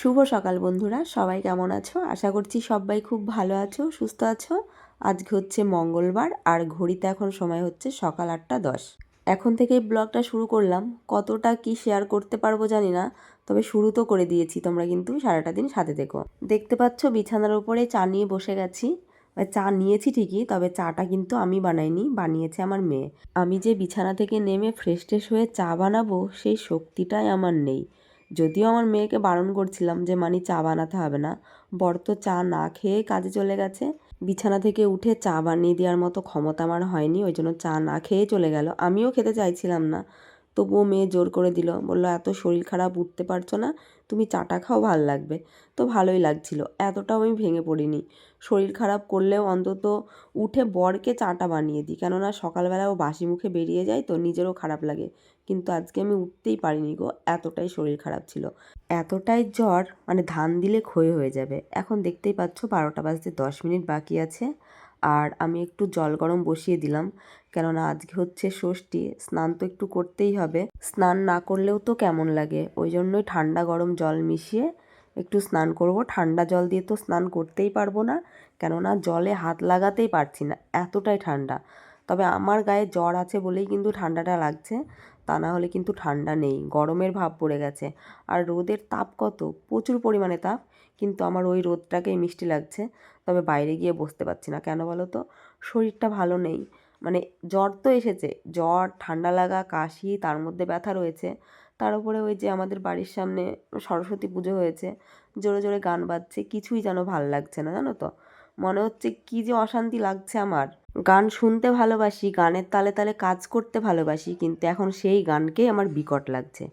শুভ সকাল বন্ধুরা, সবাই কেমন আছো? আশা করছি সবাই খুব ভালো আছো, সুস্থ আছো। আজকে হচ্ছে মঙ্গলবার, আর ঘড়িতে এখন সময় হচ্ছে সকাল আটটা দশ। এখন থেকে ব্লগটা শুরু করলাম। কতটা কি শেয়ার করতে পারব জানি না, তবে শুরু তো করে দিয়েছি, তোমরা কিন্তু সারাটা দিন সাথে দেখো দেখতে পাচ্ছ বিছানার উপরে চা নিয়ে বসে গেছি। চা নিয়েছি ঠিকই, তবে চাটা কিন্তু আমি বানাইনি, বানিয়েছে আমার মেয়ে। আমি যে বিছানা থেকে নেমে ফ্রেশ ট্রেশ হয়ে চা বানাবো, সেই শক্তিটাই আমার নেই। যদিও আমার মেয়েকে বারণ করছিলাম যে মানি চা বানাতে হবে না, বর তো চা না খেয়ে কাজে চলে গেছে। বিছানা থেকে উঠে চা বানিয়ে দেওয়ার মতো ক্ষমতা আমার হয়নি, ওই জন্য চা না খেয়ে চলে গেল। আমিও খেতে চাইছিলাম না। তবুও মেয়ে জোর করে দিল, বলল, এত শরীর খারাপ, উঠতে পারছ না। তুমি চাটা খাও, ভালো লাগবে। তো ভালোই লাগছিল, এতটাও আমি ভেঙে পড়িনি। শরীর খারাপ করলেও অন্তত উঠে বরকে চাটা বানিয়ে দিই। কেননা সকালবেলা ও বাসি মুখে বেরিয়ে যায় তো নিজেরও খারাপ লাগে। কিন্তু আজকে আমি উঠতেই পারিনি গো, এতটাই শরীর খারাপ ছিল। এতটাই জ্বর মানে ধান দিলে ক্ষয় হয়ে যাবে। এখন দেখতেই পাচ্ছ বারোটা বাজতে দশ মিনিট বাকি আছে। আর আমি একটু জল গরম বসিয়ে দিলাম। কেননা আজকে হচ্ছে ষষ্ঠী, স্নান তো একটু করতেই হবে। স্নান না করলেও তো কেমন লাগে? ওই জন্যই ঠান্ডা গরম জল মিশিয়ে একটু স্নান করব। ঠান্ডা জল দিয়ে তো স্নান করতেই পারব না, কেননা জলে হাত লাগাতেই পারছি না, এতটাই ঠান্ডা। তবে আমার গায়ে জ্বর আছে বলেই কিন্তু ঠান্ডাটা লাগছে। তা না হলে কিন্তু ঠান্ডা নেই, গরমের ভাব পড়ে গেছে। আর রোদের তাপ কত? প্রচুর পরিমাণে তাপ। কিন্তু আমার ওই রোদটাকেই মিষ্টি লাগছে। তবে বাইরে গিয়ে বসতে পারছি না। কেন বলো তো? শরীরটা ভালো নেই। মানে জ্বর তো এসেছে। জ্বর, ঠান্ডা লাগা, কাশি, তার মধ্যে ব্যথা রয়েছে। তার উপরে ওই যে আমাদের বাড়ির সামনে সরস্বতী পুজো হয়েছে। জোরে জোরে গান বাজছে। কিছুই যেন ভালো লাগছে না, জানো তো? মনে হচ্ছে কি যে অশান্তি লাগছে আমার। গান শুনতে ভালোবাসি, গানের তালে তালে কাজ করতে ভালোবাসি, কিন্তু এখন সেই গানকেই আমার বিকট লাগছে।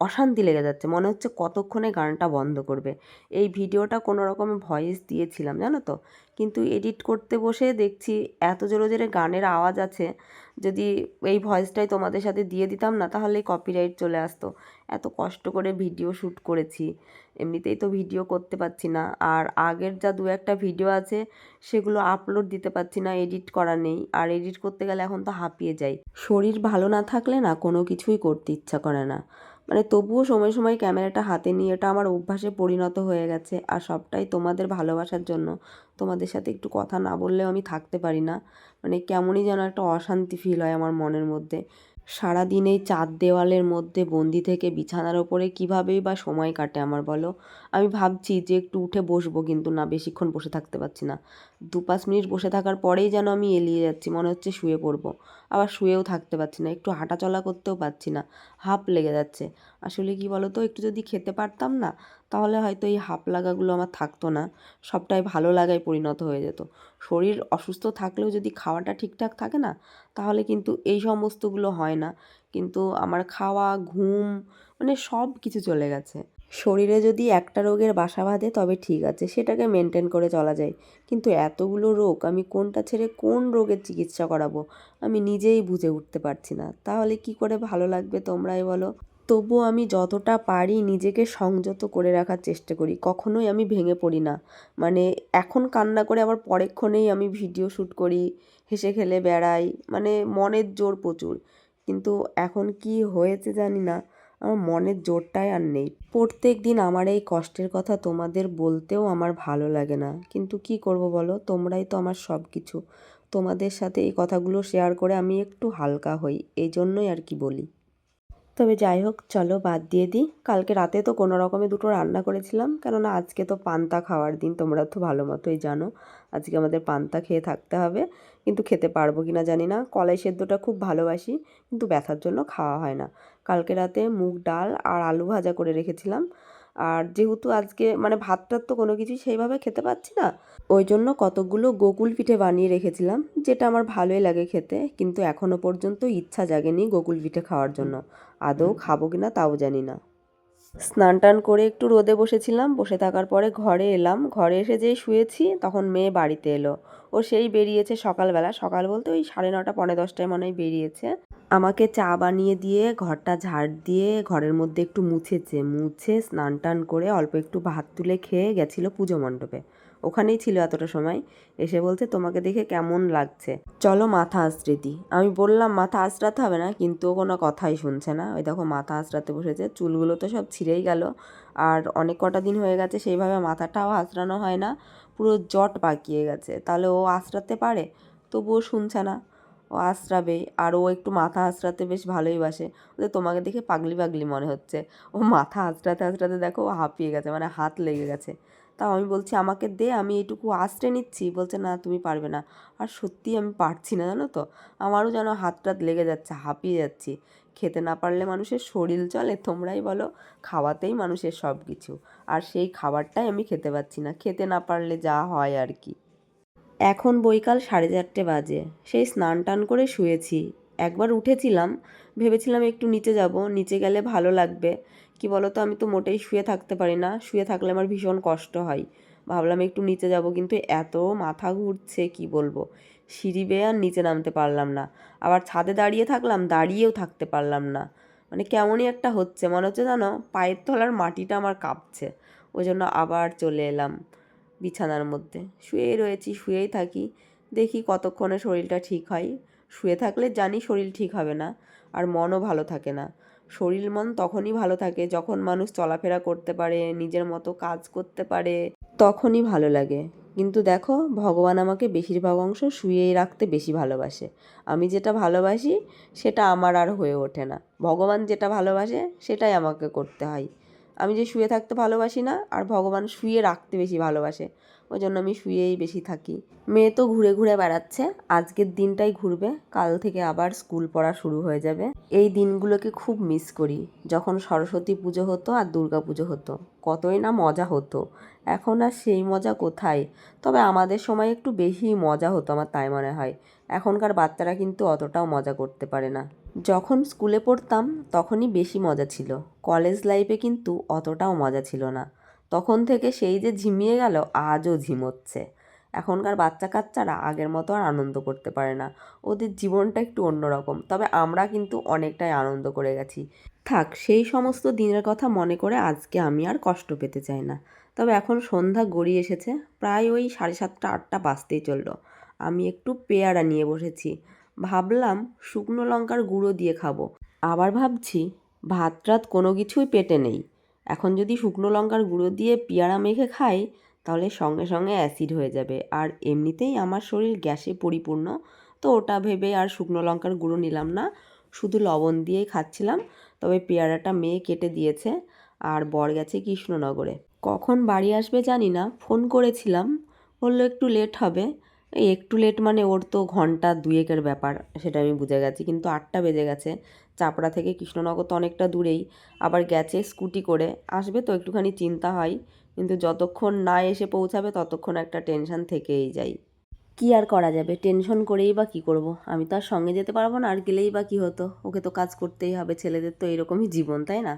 অশান্তি লেগে যাচ্ছে। মনে হচ্ছে কতক্ষণে গানটা বন্ধ করবে। এই ভিডিওটা কোনো রকম ভয়েস দিয়েছিলাম, জানো তো? কিন্তু এডিট করতে বসে দেখছি এত জোরে জোরে গানের আওয়াজ আছে। যদি এই ভয়েসটাই তোমাদের সাথে দিয়ে দিতাম না তাহলে কপিরাইট চলে আসতো। এত কষ্ট করে ভিডিও শ্যুট করেছি। এমনিতেই তো ভিডিও করতে পারছি না। আর আগের যা দু একটা ভিডিও আছে, সেগুলো আপলোড দিতে পারছি না এডিট করা নেই। আর এডিট করতে গেলে এখন তো হাঁপিয়ে যাই। শরীর ভালো না থাকলে না কোনো কিছুই করতে ইচ্ছা করে না। মানে তবুও সময় সময় ক্যামেরাটা হাতে নিয়ে এটা আমার অভ্যাসে পরিণত হয়ে গেছে। আর সবটাই তোমাদের ভালোবাসার জন্য। তোমাদের সাথে একটু কথা না বললেও আমি থাকতে পারি না। মানে কেমনই যেন একটা অশান্তি ফিল হয় আমার মনের মধ্যে। সারাদিন এই চার দেওয়ালের মধ্যে বন্দি থেকে বিছানার ওপরে কীভাবেই বা সময় কাটে আমার বলো? আমি ভাবছি যে একটু উঠে বসবো কিন্তু না, বেশিক্ষণ বসে থাকতে পারছি না। দু পাঁচ মিনিট বসে থাকার পরেই যেন আমি এলিয়ে যাচ্ছি, মনে হচ্ছে শুয়ে পড়ব। আবার শুয়েও থাকতে পারছি না, একটু হাঁটাচলা করতেও পারছি না, হাঁপ লেগে যাচ্ছে। আসলে কি বলো তো একটু যদি খেতে পারতাম না, তাহলে হয়তো এই হাঁপ লাগাগুলো আমার থাকতো না, সবটাই ভালো লাগায় পরিণত হয়ে যেত। শরীর অসুস্থ থাকলেও যদি খাওয়াটা ঠিকঠাক থাকে না, তাহলে কিন্তু এই সমস্তগুলো হয় না। কিন্তু আমার খাওয়া, ঘুম মানে সব কিছু চলে গেছে। শরীরে যদি একটা রোগের বাসা বাঁধে, তবে ঠিক আছে, সেটাকে মেনটেন করে চলা যায়। কিন্তু এতগুলো রোগ, আমি কোনটা ছেড়ে কোন রোগের চিকিৎসা করাবো, আমি নিজেই বুঝে উঠতে পারছি না। তাহলে কি করে ভালো লাগবে তোমরাই বলো? তবুও আমি যতটা পারি নিজেকে সংযত করে রাখার চেষ্টা করি, কখনোই আমি ভেঙে পড়ি না। মানে এখন কান্না করে আবার পরেক্ষণেই আমি ভিডিও শ্যুট করি, হেসে খেলে বেড়াই মানে মনের জোর প্রচুর। কিন্তু এখন কি হয়েছে জানি না। আমার মনের জোরটাই আর নেই। প্রত্যেক দিন আমার এই কষ্টের কথা তোমাদের বলতেও আমার ভালো লাগে না। কিন্তু কি করব বলো? তোমরাই তো আমার সব কিছু তোমাদের সাথে এই কথাগুলো শেয়ার করে আমি একটু হালকা হই এই জন্যই আর কি বলি। তবে যাই হোক, চলো বাদ দিয়ে দিই। কালকে রাতে তো কোনো রকমে দুটো রান্না করেছিলাম, কেননা আজকে তো পান্তা খাওয়ার দিন, তোমরা তো ভালো মতোই জানো। আজকে আমাদের পান্তা খেয়ে থাকতে হবে। কিন্তু খেতে পারব কি না জানি না। কলাই সেদ্ধটা খুব ভালোবাসি, কিন্তু ব্যথার জন্য খাওয়া হয় না। কালকে রাতে মুগ ডাল আর আলু ভাজা করে রেখেছিলাম। আর যেহেতু আজকে মানে ভাতটার তো কোনো কিছুই সেইভাবে খেতে পাচ্ছি না, ওই জন্য কতকগুলো গোকুল পিঠে বানিয়ে রেখেছিলাম, যেটা আমার ভালোই লাগে খেতে, কিন্তু এখনও পর্যন্ত ইচ্ছা জাগেনি গোকুল পিঠে খাওয়ার জন্য। আদৌ খাব কি না তাও জানি না। স্নান টান করে একটু রোদে বসেছিলাম, বসে থাকার পরে ঘরে এলাম। ঘরে এসে যেই শুয়েছি, তখন মেয়ে বাড়িতে এলো। ও সেই বেরিয়েছে সকালবেলা। সকাল বলতে ওই সাড়ে নটা পনেরো দশটায় মনে হয় বেরিয়েছে। আমাকে চা বানিয়ে দিয়ে, ঘরটা ঝাড় দিয়ে, ঘরের মধ্যে একটু মুছেছে। মুছে স্নান টান করে অল্প একটু ভাত তুলে খেয়ে গেছিল পুজো মণ্ডপে। ওখানেই ছিল এতটা সময়। এসে বলছে, তোমাকে দেখে কেমন লাগছে? চলো মাথা দিই আমি বললাম, মাথা আঁচড়াতে হবে না, কিন্তু ও কোনো কথাই শুনছে না। ওই দেখো, মাথা আঁচড়াতে বসেছে, চুলগুলো তো সব ছিঁড়েই গেল। আর অনেক কটা দিন হয়ে গেছে, সেইভাবে মাথাটাও আঁচড়ানো হয় না, পুরো জট পাকিয়ে গেছে। তাহলে ও আঁচড়াতে পারে? তবুও শুনছে না। ও আঁচড়াবেই, আর ও একটু মাথা আঁচড়াতে বেশ ভালোই বাসে। ওদের তোমাকে দেখে পাগলি পাগলি মনে হচ্ছে। ও মাথা আঁচড়াতে আঁচড়াতে দেখো, ও হাঁপিয়ে গেছে মানে হাত লেগে গেছে। তাও আমি বলছি, আমাকে দে, আমি এইটুকু আঁচড়ে নিচ্ছি। বলছে, না, তুমি পারবে না। আর সত্যিই আমি পারছি না, জানো তো? আমারও যেন হাত টাত লেগে যাচ্ছে, হাঁপিয়ে যাচ্ছি। খেতে না পারলে মানুষের শরীর চলে, তোমরাই বলো, খাওয়াতেই মানুষের সব কিছু আর সেই খাবারটাই আমি খেতে পাচ্ছি না, খেতে না পারলে যা হয় আর কি। এখন বৈকাল সাড়ে চারটে বাজে, সেই স্নান টান করে শুয়েছি। একবার উঠেছিলাম, ভেবেছিলাম একটু নিচে যাব, নিচে গেলে ভালো লাগবে। কি বলো তো আমি তো মোটেই শুয়ে থাকতে পারি না। শুয়ে থাকলে আমার ভীষণ কষ্ট হয়। ভাবলাম একটু নিচে যাব, কিন্তু এত মাথা ঘুরছে, কি বলব? সিঁড়ি বেয়ে আর নিচে নামতে পারলাম না। আবার ছাদে দাঁড়িয়ে থাকলাম, দাঁড়িয়েও থাকতে পারলাম না। মানে কেমনই একটা হচ্ছে, মনে হচ্ছে জানো পায়ের তলার মাটিটা আমার কাঁপছে। ওই জন্য আবার চলে এলাম বিছানার মধ্যে। শুয়েই রয়েছি, শুয়েই থাকি। দেখি কতক্ষণে শরীরটা ঠিক হয়। শুয়ে থাকলে জানি শরীর ঠিক হবে না, আর মনও ভালো থাকে না। শরীর মন তখনই ভালো থাকে, যখন মানুষ চলাফেরা করতে পারে, নিজের মতো কাজ করতে পারে, তখনই ভালো লাগে। কিন্তু দেখো, ভগবান আমাকে বেশিরভাগ অংশ শুয়েই রাখতে বেশি ভালোবাসে। আমি যেটা ভালোবাসি, সেটা আমার আর হয়ে ওঠে না। ভগবান যেটা ভালোবাসে, সেটাই আমাকে করতে হয়। আমি যে শুয়ে থাকতে ভালোবাসি না, আর ভগবান শুয়ে রাখতে বেশি ভালোবাসে। ওই জন্য আমি শুয়েই বেশি থাকি। মেয়ে তো ঘুরে ঘুরে বেড়াচ্ছে, আজকের দিনটাই ঘুরবে, কাল থেকে আবার স্কুল পড়া শুরু হয়ে যাবে। এই দিনগুলোকে খুব মিস করি, যখন সরস্বতী পুজো হতো আর দুর্গা পুজো হতো। কতই না মজা হতো। এখন আর সেই মজা কোথায়? তবে আমাদের সময় একটু বেশি মজা হতো আমার তাই মনে হয়। এখনকার বাচ্চারা কিন্তু অতটাও মজা করতে পারে না। যখন স্কুলে পড়তাম, তখনই বেশি মজা ছিল। কলেজ লাইফে কিন্তু অতটাও মজা ছিল না। তখন থেকে সেই যে ঝিমিয়ে গেল, আজও ঝিমোচ্ছে। এখনকার বাচ্চা কাচ্চারা আগের মতো আর আনন্দ করতে পারে না। ওদের জীবনটা একটু অন্যরকম। তবে আমরা কিন্তু অনেকটাই আনন্দ করে গেছি। থাক, সেই সমস্ত দিনের কথা মনে করে আজকে আমি আর কষ্ট পেতে চাই না। তবে এখন সন্ধ্যা গড়িয়ে এসেছে। প্রায় ওই সাড়ে সাতটা, আটটা বাজতেই চলল। আমি একটু পেয়ারা নিয়ে বসেছি। ভাবলাম শুকনো লঙ্কার গুঁড়ো দিয়ে খাব। আবার ভাবছি ভাত রাত কোনো কিছুই পেটে নেই। এখন যদি শুকনো লঙ্কার গুঁড়ো দিয়ে পেয়ারা মেখে খাই, তাহলে সঙ্গে সঙ্গে অ্যাসিড হয়ে যাবে। আর এমনিতেই আমার শরীর গ্যাসে পরিপূর্ণ, তো ওটা ভেবে আর শুকনো লঙ্কার গুঁড়ো নিলাম না। শুধু লবণ দিয়েই খাচ্ছিলাম, তবে পেয়ারাটা মেয়ে কেটে দিয়েছে, আর বর গেছে কৃষ্ণনগরে। কখন বাড়ি আসবে জানি না, ফোন করেছিলাম, বলল একটু লেট হবে। এই একটু লেট মানে ওর তো ঘণ্টা দুয়েকের ব্যাপার, সেটা আমি বুঝে গেছি। কিন্তু আটটা বেজে গেছে, চাপড়া থেকে কৃষ্ণনগর তো অনেকটা দূরেই, আবার গেছে স্কুটি করে, আসবে তো একটুখানি চিন্তা হয়, কিন্তু যতক্ষণ না এসে পৌঁছাবে ততক্ষণ একটা টেনশন থেকেই যাই কি আর করা যাবে? টেনশন করেই বা কী করব? আমি তো আর সঙ্গে যেতে পারব না, আর গেলেই বা কী হতো? ওকে তো কাজ করতেই হবে, ছেলেদের তো এরকমই জীবন, তাই না?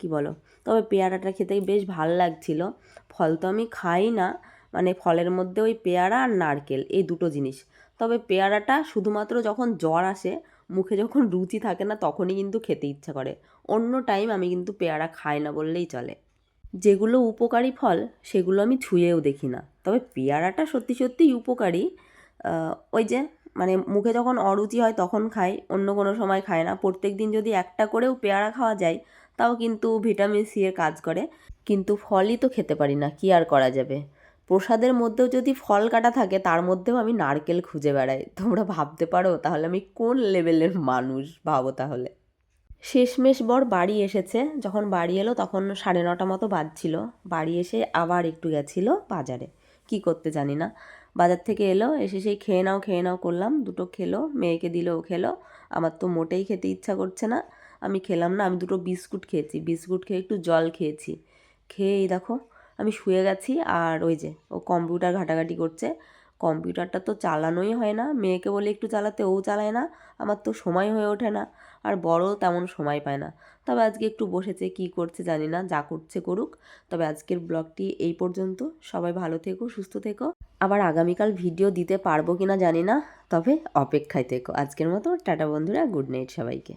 কি বলো? তবে পেয়ারাটা খেতেই বেশ ভালো লাগছিল। ফল তো আমি খাই না মানে ফলের মধ্যে ওই পেয়ারা আর নারকেল, এই দুটো জিনিস। তবে পেয়ারাটা শুধুমাত্র যখন জ্বর আসে, মুখে যখন রুচি থাকে না, তখনই কিন্তু খেতে ইচ্ছা করে। অন্য টাইম আমি কিন্তু পেয়ারা খাই না বললেই চলে। যেগুলো উপকারী ফল, সেগুলো আমি ছুঁয়েও দেখি না। তবে পেয়ারাটা সত্যি সত্যিই উপকারী। ওই যে মানে মুখে যখন অরুচি হয় তখন খাই, অন্য কোনো সময় খায় না। প্রত্যেক দিন যদি একটা করেও পেয়ারা খাওয়া যায়, তাও কিন্তু ভিটামিন সি এর কাজ করে। কিন্তু ফলই তো খেতে পারি না, কি আর করা যাবে? প্রসাদের মধ্যেও যদি ফল কাটা থাকে, তার মধ্যেও আমি নারকেল খুঁজে বেড়াই। তোমরা ভাবতে পারো, তাহলে আমি কোন লেভেলের মানুষ ভাবো তাহলে? শেষমেশ বর বাড়ি এসেছে। যখন বাড়ি এলো, তখন সাড়ে নটা মতো বাজছিল। বাড়ি এসে আবার একটু গেছিল বাজারে। কি করতে জানি না। বাজার থেকে এলো, এসে সেই খেয়ে নাও খেয়ে নাও করলাম। দুটো খেলো, মেয়েকে দিলেও খেলো। আমার তো মোটেই খেতে ইচ্ছা করছে না। আমি খেলাম না, আমি দুটো বিস্কুট খেয়েছি। বিস্কুট খেয়ে একটু জল খেয়েছি। খেয়ে এই দেখো আমি শুয়ে গেছি আর ওই যে, ও কম্পিউটার ঘাটাঘাটি করছে। কম্পিউটারটা তো চালানোই হয় না। মেয়েকে বলে একটু চালাতে, ও চালায় না। আমার তো সময় হয়ে ওঠে না। আর বড়ও তেমন সময় পায় না। তবে আজকে একটু বসেছে, কি করছে জানি না, যা করছে করুক। তবে আজকের ব্লগটি এই পর্যন্ত। সবাই ভালো থেকো, সুস্থ থেকো। আবার আগামীকাল ভিডিও দিতে পারব কি না জানি না। তবে অপেক্ষায় থেকো। আজকের মতো, টাটা বন্ধুরা, গুড নাইট সবাইকে।